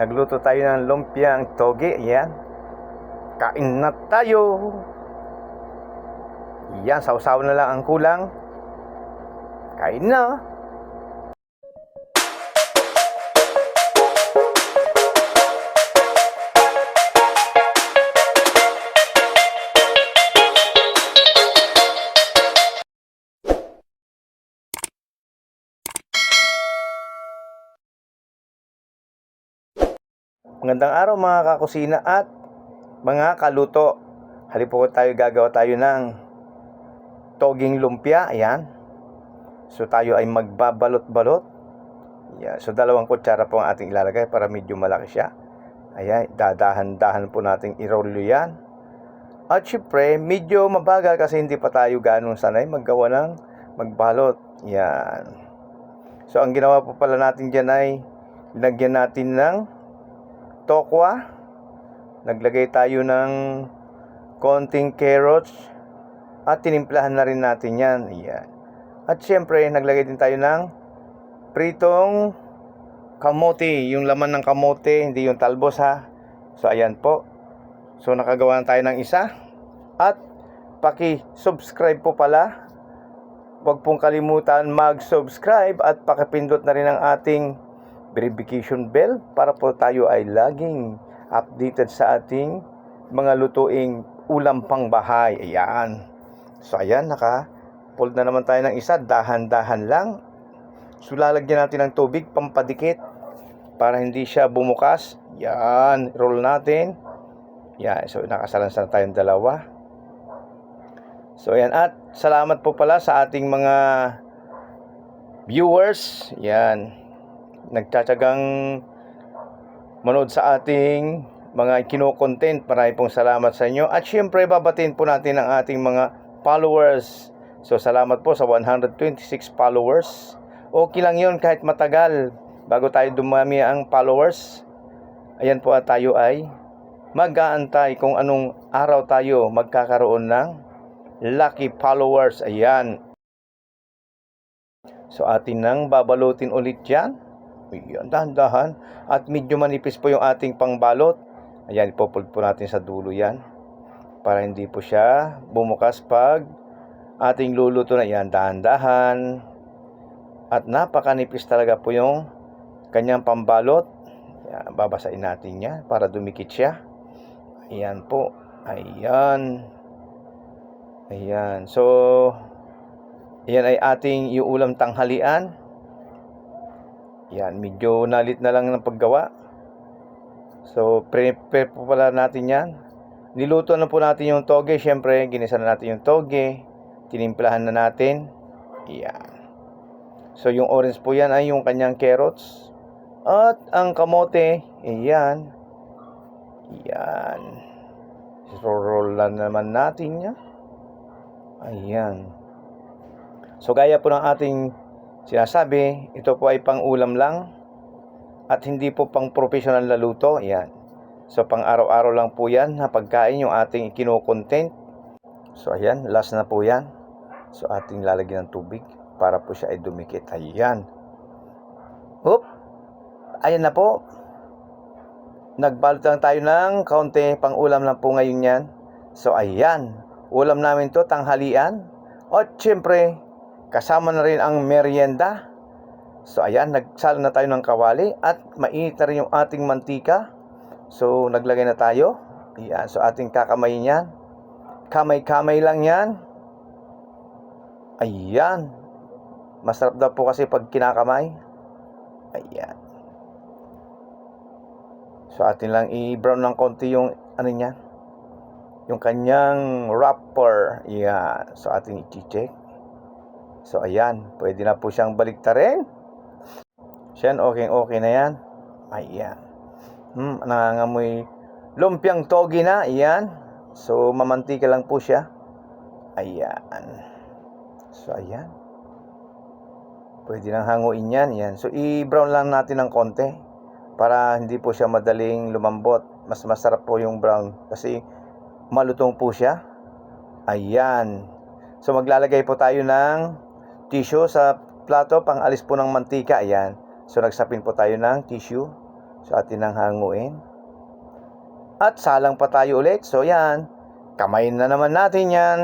Nagluto tayo ng lumpiang toge. Yan. Kain na tayo. Yan, sausaw na lang ang kulang. Kain na. Magandang araw mga kakusina at mga kaluto. Halipo tayo gagawa tayo ng toging lumpia. Ayan. So tayo ay magbabalot-balot. Yeah. So dalawang kutsara po ang ating ilalagay para medyo malaki siya. Ayan, dadahan-dahan po nating irolyo yan. At syempre, medyo mabagal kasi hindi pa tayo ganong sanay maggawa ng magbalot. Yan. So ang ginawa po pala natin dyan ay lagyan natin ng tokwa. Naglagay tayo ng konting carrots at tinimplahan na rin natin yan. Ayan. At syempre, naglagay din tayo ng pritong kamote. Yung laman ng kamote, hindi yung talbos ha. So, ayan po. So, nakagawa na tayo ng isa. At, paki-subscribe po pala. Huwag pong kalimutan mag-subscribe at pakipindot na rin ang ating verification bell para po tayo ay laging updated sa ating mga lutuing ulam pang bahay. Ayan. So ayan, naka fold na naman tayo ng isa. Dahan-dahan lang. So lalagyan natin ng tubig pampadikit para hindi siya bumukas. Yan. Roll natin. Yan. So nakasalansan na tayong dalawa. So ayan. At salamat po pala sa ating mga viewers. Yan nagtsatsagang manood sa ating mga kino-content. Marami pong salamat sa inyo. At syempre, babatiin po natin ang ating mga followers. So, salamat po sa 126 followers. Okay lang yun kahit matagal bago tayo dumami ang followers. Ayan po at tayo ay mag-aantay kung anong araw tayo magkakaroon ng lucky followers. Ayan. So, atin nang babalutin ulit yan. Ayan, dahan-dahan. At medyo manipis po yung ating pangbalot. Ayan, ipopold po natin sa dulo yan. Para hindi po siya bumukas pag ating luluto na yan. Dahan-dahan. At napakanipis talaga po yung kanyang pambalot. Ayan, babasain natin yan para dumikit siya. Ayan po. Ayan. Ayan. So, ayan ay ating iulam tanghalian. Yan, medyo nalit na lang ng paggawa. So, prepare po pala natin yan. Niluto na po natin yung toge. Siyempre, ginisa na natin yung toge. Tinimplahan na natin. Yan. So, yung orange po yan ay yung kanyang carrots. At ang kamote, ayan. Yan. Roll na naman natin yan. Ayan. So, gaya po ng ating Sinasabi, ito po ay pang-ulam lang at hindi po pang professional na luto. Yan. So, pang araw-araw lang po yan na pagkain yung ating kino-content. So, ayan, last na po yan. So, ating lalagyan ng tubig para po siya ay dumikit. Ayan. Oop! Ayan na po. Nagbalot lang tayo ng kaunti. Pang-ulam lang po ngayon yan. So, ayan. Ulam namin to, tanghalian. At syempre, Kasama na rin ang merienda. So ayan, nagsalo na tayo ng kawali at mainit na rin yung ating mantika. So naglagay na tayo. Ayan, so ating kakamayin yan. Kamay-kamay lang yan. Ayan. Masarap daw po kasi pag kinakamay. Ayan. So atin lang i-brown ng konti yung ano niya. Yung kanyang wrapper. Ayan. So ating i-check. So, ayan. Pwede na po siyang baliktarin. Siyan, okay, okay na yan. Ayan. Hmm, nangangamoy lumpiang togi na. Ayan. So, mamantika lang po siya. Ayan. So, ayan. Pwede nang hanguin yan. Ayan. So, i-brown lang natin ng konti. Para hindi po siya madaling lumambot. Mas masarap po yung brown. Kasi malutong po siya. Ayan. So, maglalagay po tayo ng tissue sa plato pang alis po ng mantika. Ayan. So nagsapin po tayo ng tissue So, atin nang hanguin. At salang pa tayo ulit. So, yan. Kamay na naman natin yan.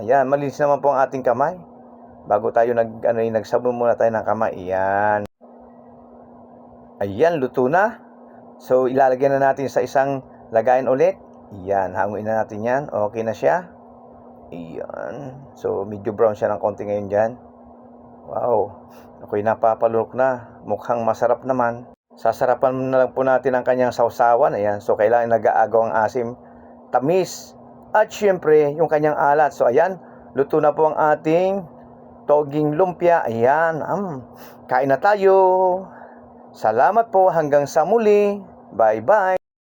Ayan, malinis naman po ang ating kamay. Bago tayo nag, ano, yung nagsabon muna tayo ng kamay. Ayan. Ayan, luto na. So, ilalagay na natin sa isang lagayan ulit. Ayan, hanguin na natin yan. Okay na siya. Ayan. So, medyo brown siya ng konti ngayon dyan. Wow. Ako'y napapalunok na. Mukhang masarap naman. Sasarapan na lang po natin ang kanyang sausawan. Ayan. So, kailangan nag-aagaw ang asim. Tamis. At syempre, yung kanyang alat. So, ayan. Luto na po ang ating toging lumpia. Ayan. Um, kain na tayo. Salamat po. Hanggang sa muli. Bye-bye.